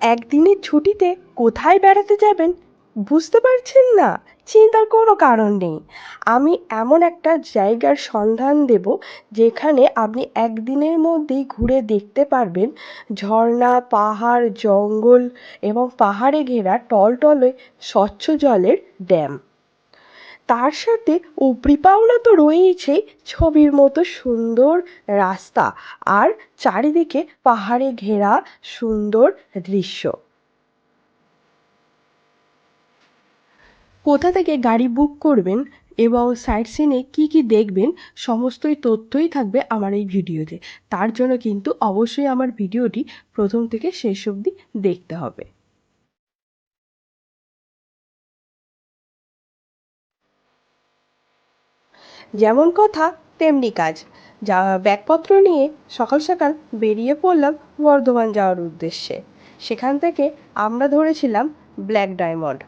একদিনের ছুটিতে কোথায় বেড়াতে যাবেন বুঝতে পারছেন না। চিন্তার কোনো কারণ নেই। আমি এমন একটা জায়গার সন্ধান দেব যেখানে আপনি একদিনের মধ্যেই ঘুরে দেখতে পারবেন ঝর্ণা, পাহাড়, জঙ্গল এবং পাহাড়ে ঘেরা টলটলে স্বচ্ছ জলের ড্যাম। তার সাথে উপরি পাওনা তো রয়েইছেই ছবির মতো সুন্দর রাস্তা আর চারিদিকে পাহাড়ে ঘেরা সুন্দর দৃশ্য। কোথা থেকে গাড়ি বুক করবেন এবং সাইট সিনে কী কী দেখবেন সমস্তই তথ্যই থাকবে আমার এই ভিডিওতে। তার জন্য কিন্তু অবশ্যই আমার ভিডিওটি প্রথম থেকে শেষ অবধি দেখতে হবে। যেমন কথা, তেমনি কাজ। যা ব্যাগপত্র নিয়ে সকাল সকাল বেরিয়ে পড়লাম বর্ধমান যাওয়ার উদ্দেশ্যে। সেখান থেকে আমরা ধরেছিলাম ব্ল্যাক ডায়মন্ড।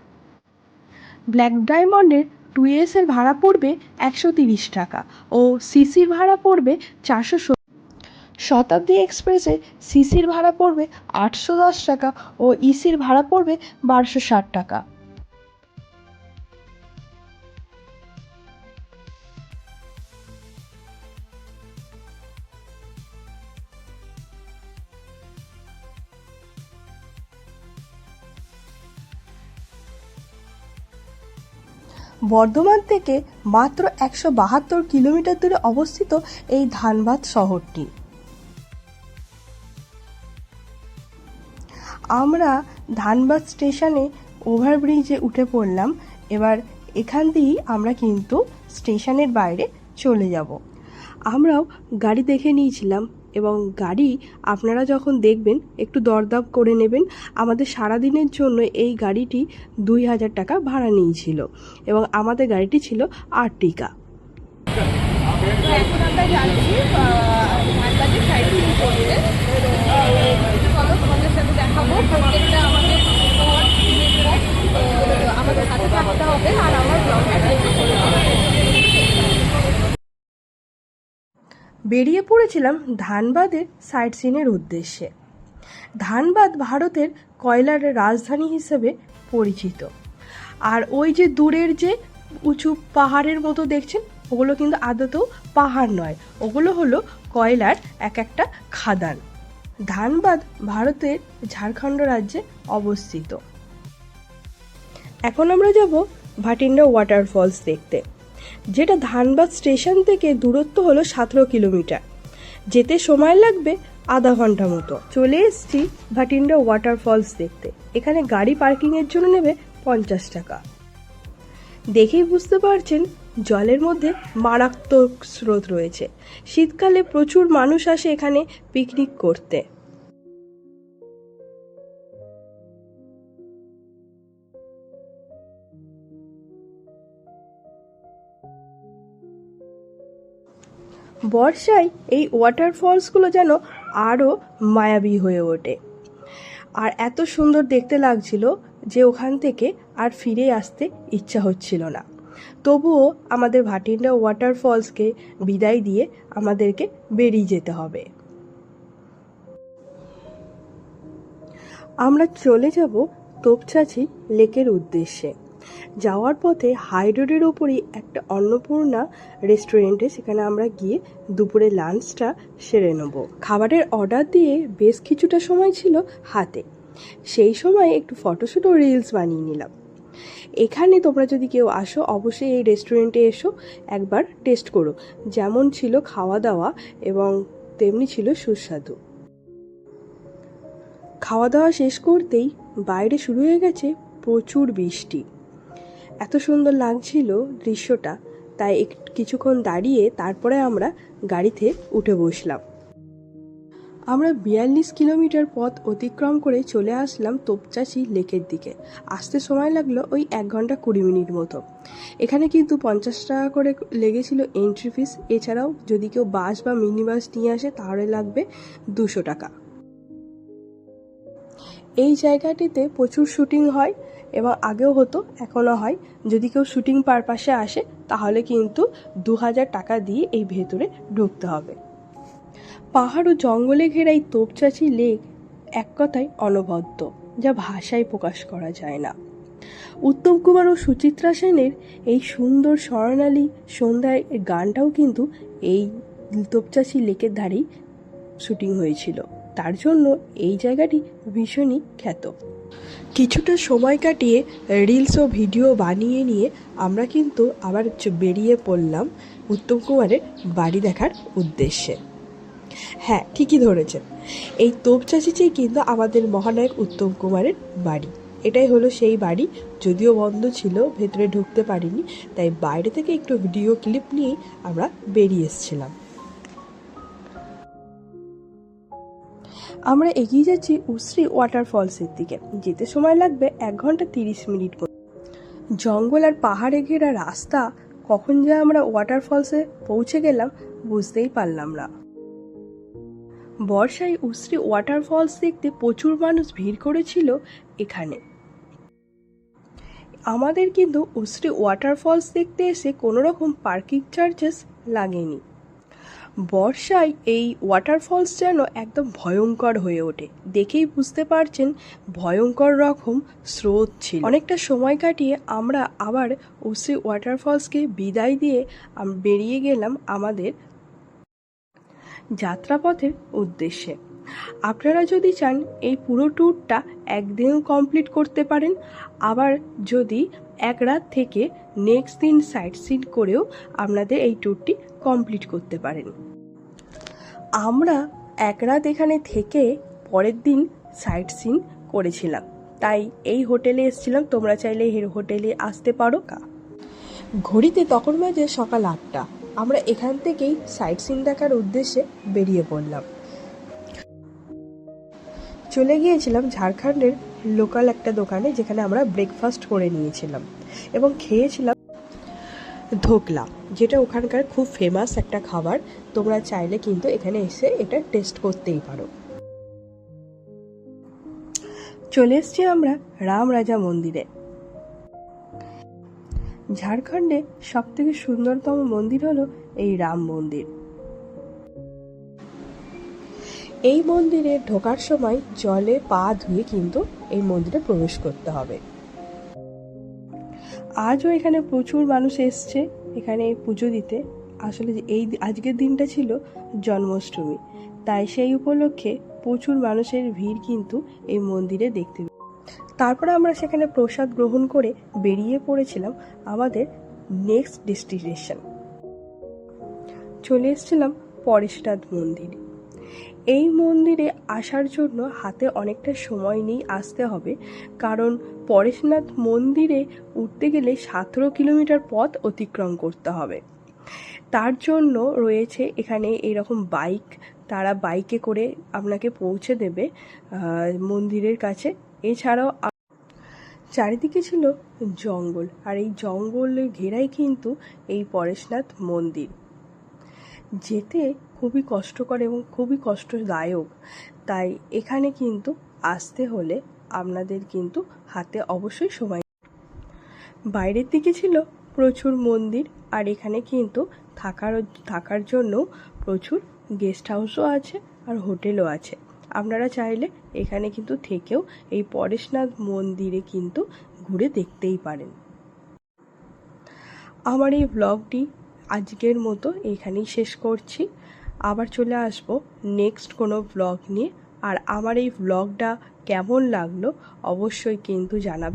ব্ল্যাক ডায়মন্ডের টু এর ভাড়া পড়বে একশো তিরিশ টাকা ও সিসির ভাড়া পড়বে চারশো শতাব্দী এক্সপ্রেসে সিসির ভাড়া পড়বে আটশো দশ টাকা ও ইসির ভাড়া পড়বে বারোশো ষাট টাকা। বর্ধমান থেকে মাত্র একশো বাহাত্তর কিলোমিটার দূরে অবস্থিত এই ধানবাদ শহরটি। আমরা ধানবাদ স্টেশনে ওভারব্রিজে উঠে পড়লাম। এবার এখান দিয়েই আমরা কিন্তু স্টেশনের বাইরে চলে যাব। আমরাও গাড়ি দেখে নিয়েছিলাম। এবং গাড়ি আপনারা যখন দেখবেন, একটু দরদাম করে নেবেন। আমাদের সারাদিনের জন্য এই গাড়িটি দুই হাজার টাকা ভাড়া নিয়েছিল এবং আমাদের গাড়িটি ছিল আর্টিকা ধানবাদে সাইড সিন করতে তো চলো তোমাদের সাথে দেখাবো প্রত্যেকটা আমাদের spot, তো আমাদের সাথে থাকতে হবে আর আমার ব্লগটা বেরিয়ে পড়েছিলাম ধানবাদের সাইট সিনের উদ্দেশ্যে। ধানবাদ ভারতের কয়লার রাজধানী হিসেবে পরিচিত। আর ওই যে দূরের যে উঁচু পাহাড়ের মতো দেখছেন, ওগুলো কিন্তু আদতেও পাহাড় নয়, ওগুলো হলো কয়লার এক একটা খাদান। ধানবাদ ভারতের ঝাড়খণ্ড রাজ্যে অবস্থিত। এখন আমরা যাব ভাটিন্ডা ওয়াটারফলস দেখতে। যেটা ধানবাদ স্টেশন থেকে দূরত্ব হলো সতেরো কিলোমিটার। যেতে সময় লাগবে আধা ঘণ্টা মতো। চলে এসছি ভাটিন্ডা ওয়াটারফলস দেখতে। এখানে গাড়ি পার্কিংয়ের জন্য নেবে পঞ্চাশ টাকা। দেখেই বুঝতে পারছেন, জলের মধ্যে মারাত্মক স্রোত রয়েছে। শীতকালে প্রচুর মানুষ আসে এখানে পিকনিক করতে। বর্ষায় এই ওয়াটারফলসগুলো যেন আরও মায়াবী হয়ে ওঠে। আর এত সুন্দর দেখতে লাগছিল যে ওখান থেকে আর ফিরে আসতে ইচ্ছা হচ্ছিল না। তবুও আমাদের ভাটিন্ডা ওয়াটারফলসকে বিদায় দিয়ে আমাদেরকে বেরিয়ে যেতে হবে। আমরা চলে যাব তোপচাচি লেকের উদ্দেশ্যে। যাওয়ার পথে হাই রোডের ওপরই একটা অন্নপূর্ণা রেস্টুরেন্টে সেখানে আমরা গিয়ে দুপুরে লাঞ্চটা সেরে নেব। খাবারের অর্ডার দিয়ে বেশ কিছুটা সময় ছিল হাতে। সেই সময় একটু ফটোশ্যুট ও রিলস বানিয়ে নিলাম। এখানে তোমরা যদি কেউ আসো, অবশ্যই এই রেস্টুরেন্টে এসো, একবার টেস্ট করো। যেমন ছিল খাওয়া দাওয়া এবং তেমনি ছিল সুস্বাদু। খাওয়া দাওয়া শেষ করতেই বাইরে শুরু হয়ে গেছে প্রচুর বৃষ্টি। এত সুন্দর লাগছিল দৃশ্যটা, তাই কিছুক্ষণ দাঁড়িয়ে তারপরে আমরা গাড়িতে উঠে বসলাম। আমরা বিয়াল্লিশ কিলোমিটার পথ অতিক্রম করে চলে আসলাম তোপচাচি লেকের দিকে। আসতে সময় লাগল ওই এক ঘণ্টা কুড়ি মিনিট মতো। এখানে কিন্তু পঞ্চাশ টাকা করে লেগেছিল এন্ট্রি ফিস এছাড়াও যদি কেউ বাস বা মিনি বাস নিয়ে আসে তাহলে লাগবে দুশো টাকা। এই জায়গাটিতে প্রচুর শুটিং হয়। এবং আগেও হতো, এখনও হয়। যদি কেউ শুটিং পারপাসে আসে, তাহলে কিন্তু দু হাজার টাকা দিয়ে এই ভেতরে ঢুকতে হবে। পাহাড় ও জঙ্গলে ঘেরা এই তোপচাচি লেক এক কথায় অনবদ্য, যা ভাষায় প্রকাশ করা যায় না। উত্তম কুমার ও সুচিত্রা সেনের এই সুন্দর স্বর্ণালী সন্ধ্যায় গানটাও কিন্তু এই তোপচাচি লেকের ধারেই শুটিং হয়েছিল। তার জন্য এই জায়গাটি ভীষণই খ্যাত। কিছুটা সময় কাটিয়ে রিলস ও ভিডিও বানিয়ে নিয়ে আমরা কিন্তু আবার বেরিয়ে পড়লাম উত্তম কুমারের বাড়ি দেখার উদ্দেশ্যে। হ্যাঁ ঠিকই ধরেছেন। এই তোপচাচিচেই কিন্তু আমাদের মহানায়ক উত্তম কুমারের বাড়ি। এটাই হলো সেই বাড়ি, যদিও বন্ধ ছিল, ভেতরে ঢুকতে পারিনি, তাই বাইরে থেকে একটু ভিডিও ক্লিপ নিয়েই আমরা বেরিয়ে এসেছিলাম। আমরা এগিয়ে যাচ্ছি উশ্রী ওয়াটারফলসের দিকে। যেতে সময় লাগবে এক ঘণ্টা তিরিশ মিনিট। জঙ্গল আর পাহাড়ে ঘেরা রাস্তা, কখন যে আমরা ওয়াটারফলসে পৌঁছে গেলাম বুঝতেই পারলাম না। বর্ষায় উশ্রী ওয়াটারফলস দেখতে প্রচুর মানুষ ভিড় করেছিল এখানে। আমাদের কিন্তু উশ্রী ওয়াটারফলস দেখতে এসে কোনো রকম পার্কিং চার্জেস লাগেনি। বর্ষায় এই ওয়াটারফলস যেন একদম ভয়ঙ্কর হয়ে ওঠে। দেখেই বুঝতে পারছেন ভয়ঙ্কর রকম স্রোত ছিল। অনেকটা সময় কাটিয়ে আমরা আবার উশ্রী ওয়াটারফলসকে বিদায় দিয়ে বেরিয়ে গেলাম আমাদের যাত্রাপথের উদ্দেশ্যে। আপনারা যদি চান এই পুরো ট্যুরটা একদিনেও কমপ্লিট করতে পারেন, আবার যদি এক রাত থেকে নেক্সট দিন সাইট সিন করেও আপনাদের এই ট্যুরটি কমপ্লিট করতে পারেন। আমরা এক রাত এখানে থেকে পরের দিন সাইট সিন করেছিলাম। তাই এই হোটেলে এসেছিলাম। তোমরা চাইলে এই হোটেলে আসতে পারো। কা ঘড়িতে তখন বাজে সকাল আটটা। আমরা এখান থেকেই সাইট সিন দেখার উদ্দেশ্যে বেরিয়ে পড়লাম। চলে গিয়েছিলাম ঝাড়খণ্ডের লোকাল একটা দোকানে যেখানে আমরা ব্রেকফাস্ট করে নিয়েছিলাম এবং খেয়েছিলাম ধোকলা, যেটা ওখানকার খুব ফেমাস একটা খাবার। তোমরা চাইলে কিন্তু এখানে এসে এটা টেস্ট করতেই পারো। চলে এসছি আমরা রাম রাজা মন্দিরে। ঝাড়খণ্ডে সব থেকে সুন্দরতম মন্দির হলো এই রাম মন্দির। এই মন্দিরে ঢোকার সময় জলে পা ধুয়ে কিন্তু এই মন্দিরে প্রবেশ করতে হবে। আজও এখানে প্রচুর মানুষ এসছে এখানে পুজো দিতে। আসলে এই আজকের দিনটা ছিল জন্মাষ্টমী। তাই সেই উপলক্ষে প্রচুর মানুষের ভিড় কিন্তু এই মন্দিরে দেখতে তারপরে আমরা সেখানে প্রসাদ গ্রহণ করে বেরিয়ে পড়েছিলাম আমাদের নেক্সট ডেস্টিনেশন চলে এসেছিলাম পরেশনাথ মন্দিরে। এই মন্দিরে আসার জন্য হাতে অনেকটা সময় নিয়ে আসতে হবে। কারণ পরেশনাথ মন্দিরে উঠতে গেলে সতেরো কিলোমিটার পথ অতিক্রম করতে হবে। তার জন্য রয়েছে এখানে এরকম বাইক। তারা বাইকে করে আপনাকে পৌঁছে দেবে মন্দিরের কাছে। এছাড়াও চারিদিকে ছিল জঙ্গল। আর এই জঙ্গলের ঘেরাই কিন্তু এই পরেশনাথ মন্দির। যেতে খুবই কষ্টকর এবং খুবই কষ্টদায়ক। তাই এখানে কিন্তু আসতে হলে আপনাদের কিন্তু হাতে অবশ্যই সময় বাইরের দিকে ছিল প্রচুর মন্দির আর এখানে কিন্তু থাকার থাকার জন্য প্রচুর গেস্ট হাউসও আছে আর হোটেলও আছে। আপনারা চাইলে এখানে কিন্তু থেকেও এই পরেশনাথ মন্দিরে কিন্তু ঘুরে দেখতেই পারেন। আমার এই ব্লগটি আজকের মতো এখানেই শেষ করছি। আবার চলে আসব নেক্সট কোনো ব্লগ নিয়ে। আর আমার এই ব্লগটা কেমন লাগল অবশ্যই কিন্তু জানাবেন